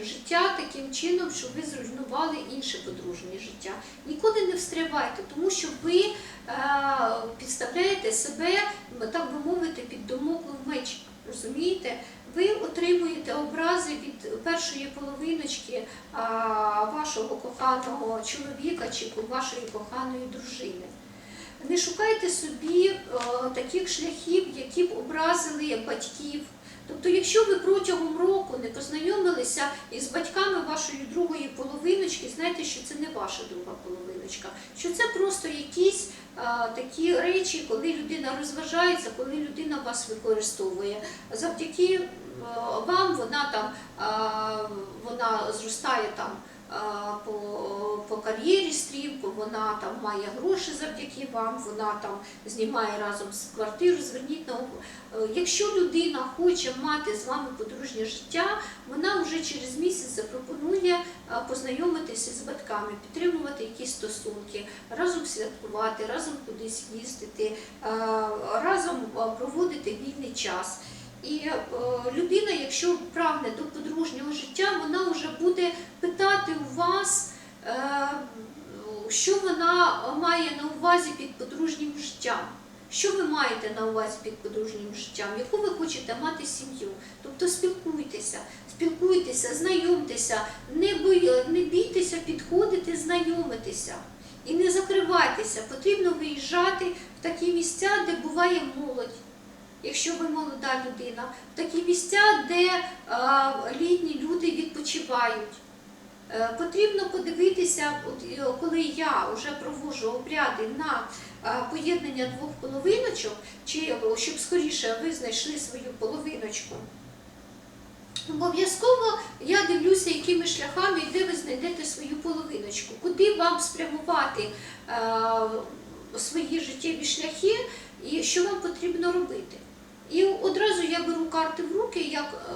подружнє життя таким чином, щоб ви зруйнували інше подружнє життя. Нікуди не встрявайте, тому що ви е, підставляєте себе, так би мовити, під домоклов меч. Розумієте? Ви отримуєте образи від першої половиночки а, вашого коханого чоловіка чи вашої коханої дружини. Не шукайте собі е, таких шляхів, які б образили батьків. Тобто, якщо ви протягом року не познайомилися із батьками вашої другої половиночки, знайте, що це не ваша друга половиночка, що це просто якісь а, такі речі, коли людина розважається, коли людина вас використовує. Завдяки а, вам вона там а, вона зростає там. а, по кар'єрі стрімко, вона там має гроші завдяки вам, вона там знімає разом з квартиру. Зверніть на увагу. Е, Якщо людина хоче мати з вами подружнє життя, вона вже через місяць запропонує е, познайомитися з батьками, підтримувати якісь стосунки, разом святкувати, разом кудись їздити, е, разом проводити вільний час. І людина, якщо прагне до подружнього життя, вона вже буде питати у вас, що вона має на увазі під подружнім життям. Що ви маєте на увазі під подружнім життям? Яку ви хочете мати сім'ю? Тобто спілкуйтеся, спілкуйтеся, знайомтеся, не, не бійтеся підходити, знайомитися. І не закривайтеся, потрібно виїжджати в такі місця, де буває молодь. Якщо ви молода людина, в такі місця, де е, літні люди відпочивають. Е, Потрібно подивитися, е, коли я вже проводжу обряди на е, поєднання двох половиночок, чи щоб скоріше ви знайшли свою половиночку. Обов'язково я дивлюся, якими шляхами і де ви знайдете свою половиночку, куди вам спрямувати свої життєві шляхи і що вам потрібно робити. І одразу я беру карти в руки, як е,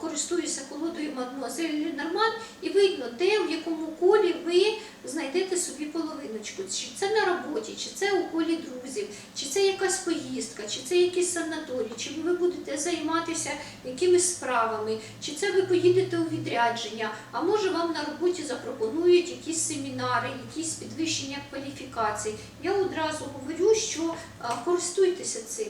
користуюся колодою мадмуазель Ленорман, і видно, де в якому колі ви знайдете собі половиночку. Чи це на роботі, чи це у колі друзів, чи це якась поїздка, чи це якийсь санаторій, чи ви будете займатися якимись справами, чи це ви поїдете у відрядження, а може вам на роботі запропонують якісь семінари, якісь підвищення кваліфікацій. Я одразу говорю, що а, користуйтеся цим.